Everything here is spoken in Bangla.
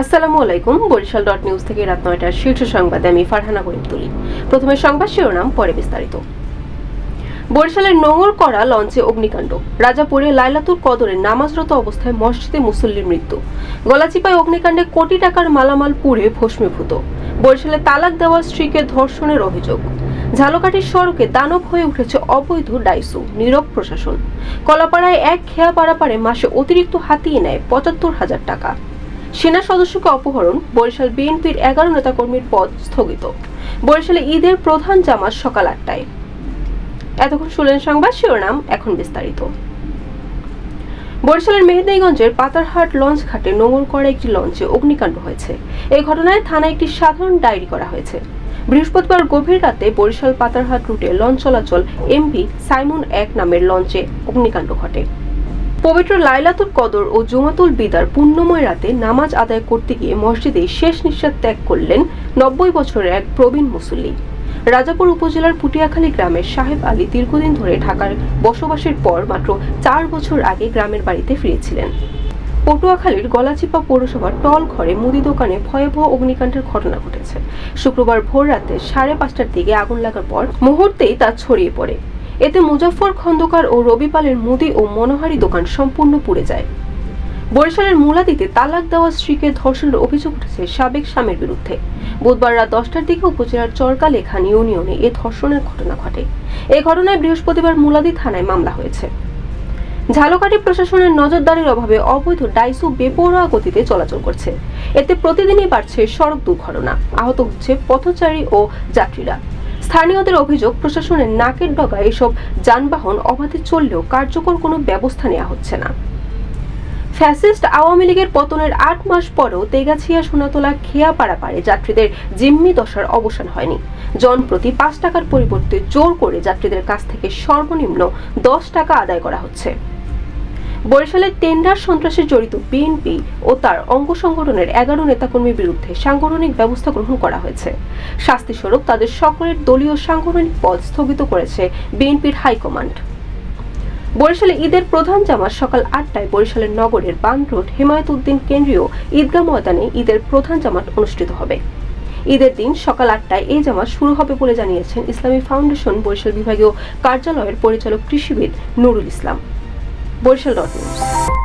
আসসালামু আলাইকুম, বরিশাল ডট নিউজ থেকে রাত নয়টার শীর্ষ সংবাদে আমি ফারহানা করিম তুলি। প্রথমে সংবাদ শিরোনাম, পরে বিস্তারিত। বরিশালের নোংর করা লঞ্চে অগ্নিকাণ্ড। রাজাপুরে লাইলাতুর কদরে নামাজরত অবস্থায় মসজিদে মুসল্লির মৃত্যু। গলাচিপায় অগ্নিকাণ্ডে কোটি টাকার মালামাল পুড়ে ভস্মীভূত। বরিশালে তালাক দেওয়া স্ত্রীকে ধর্ষণের অভিযোগ। ঝালকাঠির সড়কে দানব হয়ে উঠেছে অবৈধ ডাইসু, নীরব প্রশাসন। কলাপাড়ায় এক খেয়া পাড়াপাড়ে মাসে অতিরিক্ত হাতিয়ে নেয় পঁচাত্তর হাজার টাকা। সেনা সদস্যকে অপহরণ, বরিশাল বিএনপির এগারো নেতাকর্মীর পদ স্থগিত। বরিশালে ঈদের প্রধান জামাত সকাল আটটায়। এতক্ষণ শুনলেন সংবাদ, শিরোনাম এখন বিস্তারিত। বরিশালের মেহেদিগঞ্জের পাতারহাট লঞ্চ ঘাটে নোঙর করা একটি লঞ্চে অগ্নিকাণ্ড হয়েছে। এই ঘটনায় থানায় একটি সাধারণ ডায়েরি করা হয়েছে। বৃহস্পতিবার গভীর রাতে বরিশাল পাতারহাট রুটে লঞ্চ চলাচল এমভি সাইমন এক নামের লঞ্চে অগ্নিকাণ্ড ঘটে। পবিত্র লাইলাতুল কদর ও জুমাতুল বিদার পুণ্যময় রাতে নামাজ আদায় করতে গিয়ে মসজিদে শেষ নিঃশ্বাস ত্যাগ করলেন নব্বই বছরের এক প্রবীণ মুসল্লি। রাজাপুর উপজেলার পুটিয়াখালী গ্রামের সাহেব আলী দীর্ঘদিন ধরে ঢাকার বসবাসের পর মাত্র চার বছর আগে গ্রামের বাড়িতে ফিরেছিলেন। পটুয়াখালীর গলাচিপা পৌরসভার টল ঘরে মুদি দোকানে ভয়াবহ অগ্নিকাণ্ডের ঘটনা ঘটেছে। শুক্রবার ভোর রাতে সাড়ে পাঁচটার দিকে আগুন লাগার পর মুহূর্তেই তা ছড়িয়ে পড়ে। এতে মুজফ্ফর খন্দকার ও রবিপালের মুদি ও মনোহারি দোকান সম্পূর্ণ পুড়ে যায়। বরিশালের মুলাদিতে তালাক দেওয়া স্ত্রীকে ধর্ষণের অভিযোগ উঠেছে সাবেক স্বামীর বিরুদ্ধে। বুধবার রাত দশটার দিকে উপজেলার চরকালেখান ইউনিয়নে এ ধর্ষণের ঘটনা ঘটে। এ ঘটনায় বৃহস্পতিবার মুলাদি থানায় মামলা হয়েছে। ঝালকাঠি প্রশাসনের নজরদারির অভাবে অবৈধ ডাইসু বেপরোয়া গতিতে চলাচল করছে। এতে প্রতিদিনই বাড়ছে সড়ক দুর্ঘটনা। আহত হচ্ছে পথচারী ও যাত্রীরা। স্থানীয়দের অভিযোগ, প্রশাসনের নাকের ডগায় এসব যানবাহন অবাধে চললেও কার্যকর কোনো ব্যবস্থা নেওয়া হচ্ছে না। ফ্যাসিস্ট আওয়ামী লীগের পতনের আট মাস পরেও তেগাছিয়া, সোনাতলা খেয়া পাড়াপাড়ে যাত্রীদের জিম্মি দশার অবসান হয়নি। জনপ্রতি পাঁচ টাকার পরিবর্তে জোর করে যাত্রীদের কাছ থেকে সর্বনিম্ন দশ টাকা আদায় করা হচ্ছে। বরিশালের টেন্ডার সন্ত্রাসে জড়িত বিএনপি ও তার অঙ্গ সংগঠনের এগারো নেতাকর্মীর বিরুদ্ধে সাংগঠনিক ব্যবস্থা গ্রহণ করা হয়েছে। শাস্তিস্বরূপ তাদের সকলের দলীয় সাংগঠনিক পদ স্থগিত করেছে বিএনপির হাইকমান্ড। বরিশালে ঈদের প্রধান জামাত সকাল আটটায় বরিশালের নগরের বান রোড হেমায়ত উদ্দিন কেন্দ্রীয় ঈদগাহ ময়দানে ঈদের প্রধান জামাত অনুষ্ঠিত হবে। ঈদের দিন সকাল আটটায় এই জামাত শুরু হবে বলে জানিয়েছেন ইসলামী ফাউন্ডেশন বরিশাল বিভাগীয় কার্যালয়ের পরিচালক কৃষিবিদ নুরুল ইসলাম। Barishal dot news.